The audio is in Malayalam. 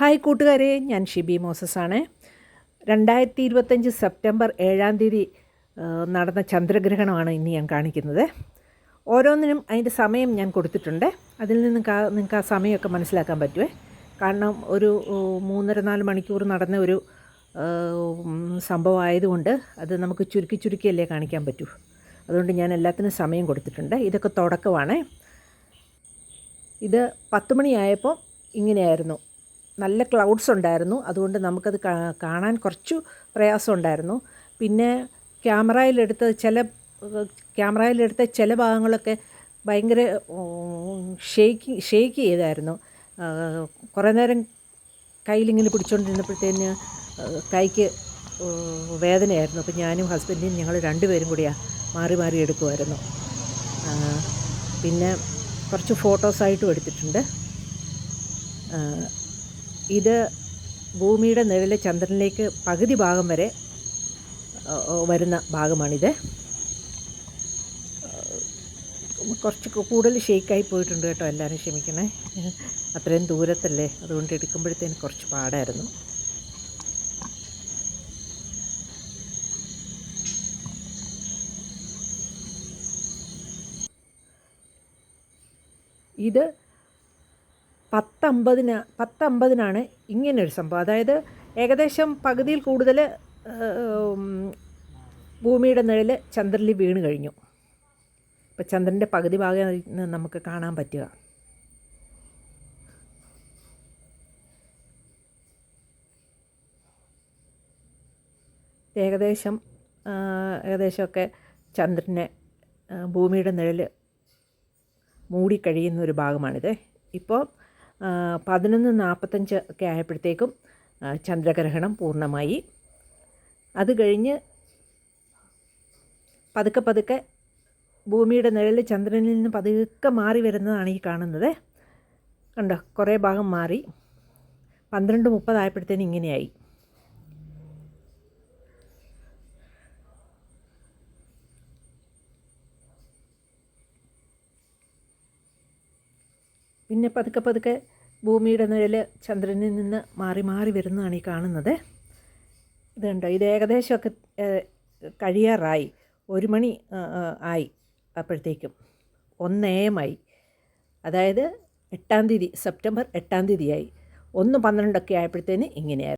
ഹായ് കൂട്ടുകാരെ ഞാൻ ഷിബി മോസസ് ആണ് രണ്ടായിരത്തി ഇരുപത്തഞ്ച് സെപ്റ്റംബർ ഏഴാം തീയതി നടന്ന ചന്ദ്രഗ്രഹണമാണ് ഇന്ന് ഞാൻ കാണിക്കുന്നത്. ഓരോന്നിനും അതിന്റെ സമയം ഞാൻ കൊടുത്തിട്ടുണ്ട്. അതിൽ നിന്ന് നിങ്ങൾക്ക് ആ സമയമൊക്കെ മനസ്സിലാക്കാൻ പറ്റുമേ കാരണം ഒരു മൂന്നര നാല് മണിക്കൂർ നടന്ന ഒരു സംഭവം ആയതുകൊണ്ട് അത് നമുക്ക് ചുരുക്കി ചുരുക്കിയല്ലേ കാണിക്കാൻ പറ്റൂ. അതുകൊണ്ട് ഞാൻ എല്ലാത്തിനും സമയം കൊടുത്തിട്ടുണ്ട്. ഇതൊക്കെ തുടക്കമാണ്. ഇത് പത്ത് മണിയായപ്പോൾ ഇങ്ങനെയായിരുന്നു. നല്ല ക്ലൗഡ്സ് ഉണ്ടായിരുന്നു. അതുകൊണ്ട് നമുക്കത് കാണാൻ കുറച്ചു പ്രയാസമുണ്ടായിരുന്നു പിന്നെ ക്യാമറയിലെടുത്ത ചില ക്യാമറയിലെടുത്ത ചില ഭാഗങ്ങളൊക്കെ ഭയങ്കര ഷേക്ക് ഷേക്ക് ചെയ്തായിരുന്നു. കുറേ നേരം കയ്യിലിങ്ങനെ പിടിച്ചുകൊണ്ടിരുന്നപ്പോഴത്തേന് കൈക്ക് വേദനയായിരുന്നു. അപ്പോൾ ഞാനും ഹസ്ബൻഡും ഞങ്ങൾ രണ്ടുപേരും കൂടിയാണ് മാറി മാറി എടുക്കുമായിരുന്നു പിന്നെ കുറച്ച് ഫോട്ടോസായിട്ടും എടുത്തിട്ടുണ്ട്. ഇത് ഭൂമിയുടെ നിഴലിൽ ചന്ദ്രനിലേക്ക് പകുതി ഭാഗം വരെ വരുന്ന ഭാഗമാണിത്. കുറച്ച് കൂടുതൽ ഷേക്കായി പോയിട്ടുണ്ട് കേട്ടോ എല്ലാവരും ക്ഷമിക്കണേ. അത്രയും ദൂരത്തല്ലേ? അതുകൊണ്ട് എടുക്കുമ്പോഴത്തേന് കുറച്ച് പാടായിരുന്നു. ഇത് പത്തമ്പതിന് പത്തമ്പതിനാണ് ഇങ്ങനൊരു സംഭവം. അതായത് ഏകദേശം പകുതിയിൽ കൂടുതൽ ഭൂമിയുടെ നിഴൽ ചന്ദ്രനിൽ വീണ് കഴിഞ്ഞു. ഇപ്പം ചന്ദ്രന്റെ പകുതി ഭാഗം നമുക്ക് കാണാൻ പറ്റുക. ഏകദേശം ഏകദേശമൊക്കെ ചന്ദ്രനെ ഭൂമിയുടെ നിഴൽ മൂടിക്കഴിയുന്ന ഒരു ഭാഗമാണിത്. ഇപ്പോൾ പതിനൊന്ന് നാൽപ്പത്തഞ്ച് ഒക്കെ ആയപ്പോഴത്തേക്കും ചന്ദ്രഗ്രഹണം പൂർണമായി. അത് കഴിഞ്ഞ് പതുക്കെ പതുക്കെ ഭൂമിയുടെ നിഴൽ ചന്ദ്രനിൽ നിന്ന് പതുക്കെ മാറി വരുന്നതാണ് ഈ കാണുന്നത്. കണ്ടോ കുറേ ഭാഗം മാറി. പന്ത്രണ്ട് മുപ്പതായപ്പോഴത്തേന് ഇങ്ങനെയായി. പിന്നെ പതുക്കെ പതുക്കെ ഭൂമിയുടെ നിഴൽ ചന്ദ്രനിൽ നിന്ന് മാറി മാറി വരുന്നതാണ് ഈ കാണുന്നത്. ഇതുണ്ടോ ഇത് ഏകദേശമൊക്കെ കഴിയാറായി. ഒരു മണി ആയി അപ്പോഴത്തേക്കും. ഒന്നേമായി. അതായത് എട്ടാം തീയതി സെപ്റ്റംബർ എട്ടാം തീയതിയായി. ഒന്ന് പന്ത്രണ്ടൊക്കെ ആയപ്പോഴത്തേന് ഇങ്ങനെയായിരുന്നു.